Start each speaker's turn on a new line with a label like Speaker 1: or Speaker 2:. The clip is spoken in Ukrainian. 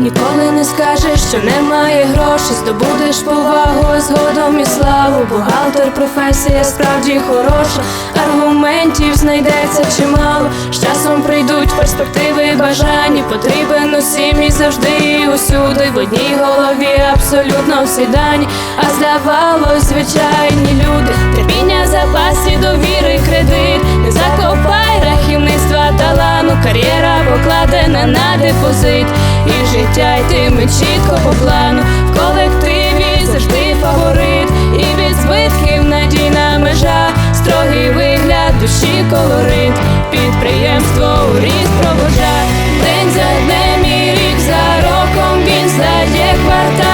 Speaker 1: не скажеш, що немає грошей, здобудеш повагу, згодом і славу. Бухгалтер, професія справді хороша, аргументів знайдеться чимало. З часом прийдуть перспективи, бажання, потрібен усім і завжди і усюди. В одній голові абсолютно всі дані, а здавалось, звичайні люди. Терпіння, запас і довіри, кредит. Не закопай рахівництва талану, кар'єра покладена на депозит життя йтиме чітко по плану. В колективі завжди фаворит, і від збитків надійна межа, строгий вигляд, душі колорит, підприємство у ріст проводжа, день за днем і рік за роком він стає квартал.